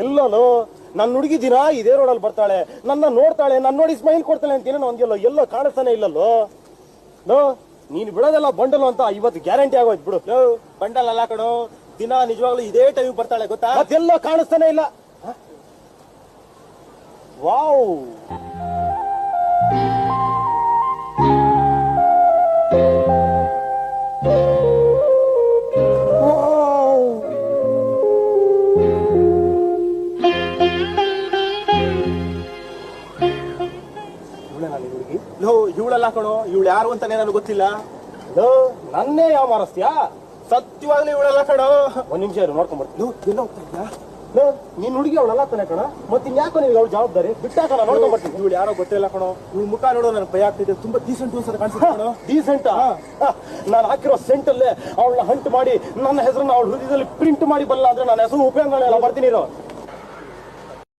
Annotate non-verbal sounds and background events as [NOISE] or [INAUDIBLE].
ಎಲ್ಲೋ ನನ್ನ ಹುಡುಗಿ ದಿನ ಇದೇ ರೋಡಲ್ಲಿ ಬರ್ತಾಳೆ ನನ್ನ ನೋಡ್ತಾಳೆ ನನ್ನ ನೋಡಿ ಸ್ಮೈಲ್ ಕೊಡ್ತಾಳೆ ಅಂತ ಏನೋ ಒಂದಿಲ್ಲೋ ಎಲ್ಲೋ ಕಾಣಿಸ್ತಾನೆ ಇಲ್ಲಲ್ಲೋ? ಲೋ ನೀನು ಬಿಡೋದೆಲ್ಲ ಬಂಡಲು ಅಂತ ಇವತ್ತು ಗ್ಯಾರಂಟಿ ಆಗೋಯ್ತು ಬಿಡು. ಬಂಡಲ್ ಅಲ್ಲ ಕಣೋ ದಿನ ನಿಜವಾಗ್ಲೂ ಇದೇ ಟೈಮ್ ಬರ್ತಾಳೆ ಗೊತ್ತಾ? ಎಲ್ಲೋ ಕಾಣಿಸ್ತಾನೆ ಇಲ್ಲ. ವಾವ್. ಇವ್ಳೇನಾ ನಾನು ಹುಡುಗಿ ಲೋ ಇವಳಲ್ಲ ಕಣೋ ಇವಳು ಯಾರು ಅಂತಾನೆ ನನಗೆ ಗೊತ್ತಿಲ್ಲ. ಲೋ ನನ್ನೇ ಯಾವ ಮಾರಸ್ತ್ಯಾ? ಸತ್ಯವಾಗ್ಲೂ ಇವಳಲ್ಲ ಕಣೋ. ಒಂದ್ ನಿಮಿಷ ಇರು ನೋಡ್ಕೊಂಡ್ಬರ್ತೀನಿ ಲೋ ಎಲ್ಲ ಹೋಗ್ತಾ ಇದ್ಯಾ? ಲೋ, ನೀನ್ ಹುಡುಗಿ ಅವಳಲ್ಲ ತಾನೆ ಕಣ? ಮತ್ತೆ ಇನ್ಯಾಕೋ ನಿನ್ಗೆ ಅವಳು ಜವಾಬ್ದಾರಿ? ಬಿಟ್ಟಾಕ ನೋಡ್ಕೊಂಡ್ಬರ್ತೀನಿ ಇವಳು ಯಾರೋ ಗೊತ್ತಿಲ್ಲ ಕಣೋ. ಇವಳು ಮುಖ ನೋಡೋ ನನಗೆ ಭಯ ಆಗ್ತಿದೆ ತುಂಬಾ ಡೀಸೆಂಟ್ ಅನ್ಸದ ಕಾಣಿಸುತ್ತೆ ಕಣೋ. [LAUGHS] ಡೀಸೆಂಟ್ ನಾನು ಹಾಕಿರೋ ಸೆಂಟ್ ಅಲ್ಲೇ ಅವಳನ್ನ ಹಂಟ್ ಮಾಡಿ ನನ್ನ ಹೆಸರನ್ನ ಅವಳ ಹೃದಯದಲ್ಲಿ ಪ್ರಿಂಟ್ ಮಾಡಿ ಬಲ್ಲ ಅಂದ್ರೆ ನನ್ನ ಹೆಸರು ಉಪಯೋಗ ಬರ್ತೀನಿ ಇರೋ.